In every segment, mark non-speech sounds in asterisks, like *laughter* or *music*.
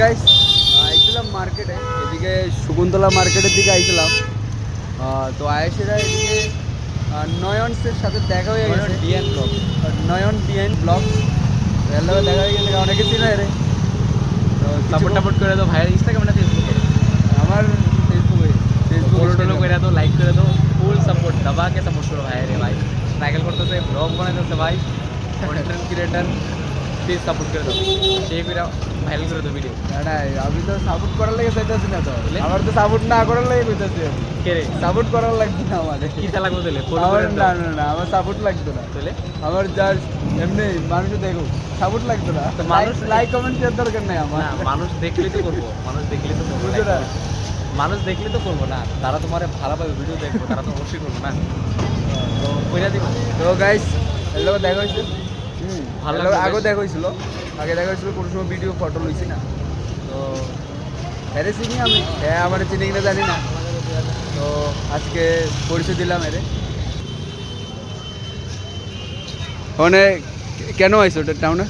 Guys আইছিলাম মার্কেটে এদিকে শকুন্তলা মার্কেটের দিকে আইছিলাম। তো আয়েসেরা এদিকে নয়নসের সাথে দেখা হয়ে গেছে। DN blog Nayan DN blog এর লগে দেখা হয়ে গেছে অনেকে চিনে রে। তো সাপোর্ট টাপোর্ট করে দাও ভাইয়ের ইনস্টাগ্রাম না ফেসবুকে আমার ফেসবুকে ফলো টলো ফেসবুক করে দাও লাইক করে দাও ফুল সাপোর্ট দাবাকে সাপোর্ট করো ভাই রে ভাই। স্ট্রাগল করতেছে ব্লগ বানাইতেছে ভাই। কন্টেন্ট ক্রিয়েটার প্লিজ সাপোর্ট করে দাও সেই করে ভাইরাল করে দাও ভিডিও না আমি তো সাপোর্ট করার লাগে চাইতেছি না তো? আমার তো সাপোর্ট না করার লাগে কইতাছি কে রে সাপোর্ট করার লাগবে না আমাদের কি করতে ফলো আমার করে না না না আমার সাপোর্ট লাগতো না তাহলে আমার জাস্ট এমনি মানুষ দেখো সাপোর্ট লাগতো না মানুষ লাইক কমেন্ট শেয়ার দরকার নাই আমার মানুষ দেখলেই তো করব মানুষ দেখলেই তো করব মানুষ দেখলে তো করব না তারা তোমার ভালোভাবে ভিডিও দেখব তারা তো অবশ্যই করব না তো কইরা দিব তো গাইস এর লগে দেখা হয়েছে হুম ভালো লাগল আগে দেখা হয়েছিল আগে দেখা হয়েছিল কোনো সময় ভিডিও ফটো লইছি না। তো এরে চিনি আমি। হ্যাঁ আমার চিনি কিনা জানি না। তো আজকে পরিচয় দিলাম এরে। ওখানে কেন আইছো ওটা টাউনে?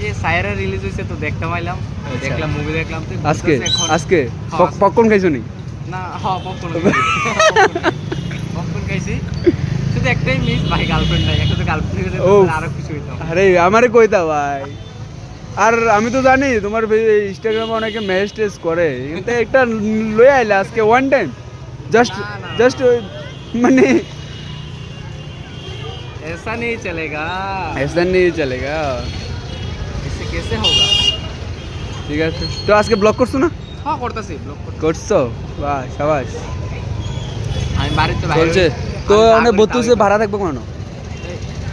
এই সায়রা রিলিজ হয়েছে তো দেখতে পাইলাম। দেখলাম মুভি দেখলাম তো আজকে? আজকে? হ্যাঁ, পক- পপকর্ন খাইছো নি? না হ্যাঁ পপকর্ন পপকর্ন খাইছি। *laughs* শুধু একটাই মিস ভাই গার্লফ্রেন্ড নাই একটা তো গার্লফ্রেন্ড ও। আরো কিছু হইতাম আরে আমারে কইতা ভাই আর আমি তো জানি তোমার ইনস্টাগ্রামে অনেকে ম্যাচ টেস্ট করে কিন্তু একটা লয়ে আইলে আজকে ওয়ান টাইম জাস্ট না, না, না। জাস্ট মানে ऐसा नहीं चलेगा ऐसा नहीं चलेगा इससे कैसे होगा ঠিক আছে তো আজকে ব্লগ করছো না হ্যাঁ করতেছি ব্লগ করতে করছো বাহ সাবাস আমি বাড়িতে চলছে তো মানে বত্রিশে ভাড়া থাকব কেন?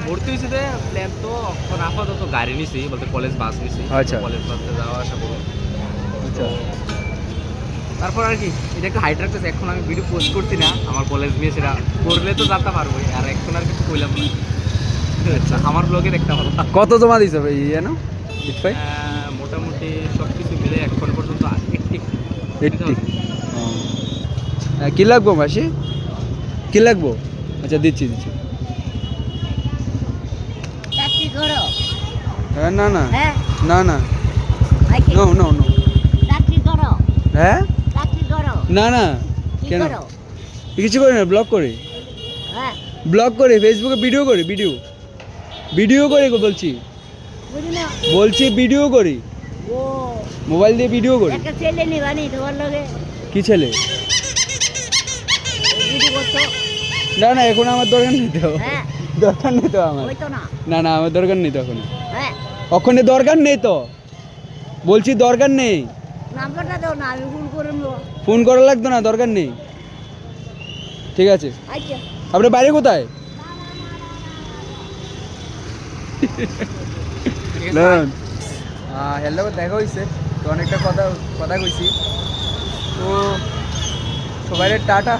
ভর্তি হয়েছে প্ল্যান তো এখন আপাতত গাড়ি নিছি বলতে কলেজ বাস নিছি। আচ্ছা। কলেজ বাসে যাওয়া আসা করব। আচ্ছা। তারপর আর কি এটা একটু হাইট রাখতেছে এখন আমি ভিডিও পোস্ট করছি না আমার কলেজ নিয়ে সেটা করলে তো জানতে পারব আর এখন আর কিছু কইলাম না। আচ্ছা। আমার ব্লগে দেখতে পারব কত জমা দিছো ভাই ইয়ে না? ভাই মোটামুটি সব কিছু মিলে এখন পর্যন্ত এইটটি এইটটি কি লাগবো মাসি? কি লাগবো? আচ্ছা দিচ্ছি দিচ্ছি। হ্যাঁ না না। না না। নো নো নো হ্যাঁ? না না। কেন? করো? কিছু করি না ব্লগ করি। হ্যাঁ। ব্লগ করি ফেসবুকে ভিডিও করি ভিডিও ভিডিও করি গো বলছি। বলছি ভিডিও করি। মোবাইল দিয়ে ভিডিও করি। কি ছেলে? না না এখন আমার দরকার নেই তো। হ্যাঁ। দরকার নেই তো আমার। না। না না আমার দরকার নেই তো এখন। হ্যাঁ। ওখানে দরকার নেই তো। বলছি দরকার নেই। নাম্বারটা দাও না আমি ফোন করে ফোন করা লাগতো না দরকার নেই। ঠিক আছে। আচ্ছা। আপনার বাড়ি কোথায়? হ্যালো দেখা হয়েছে তো অনেকটা কথা কথা কইছি। তো সবাই টাটা।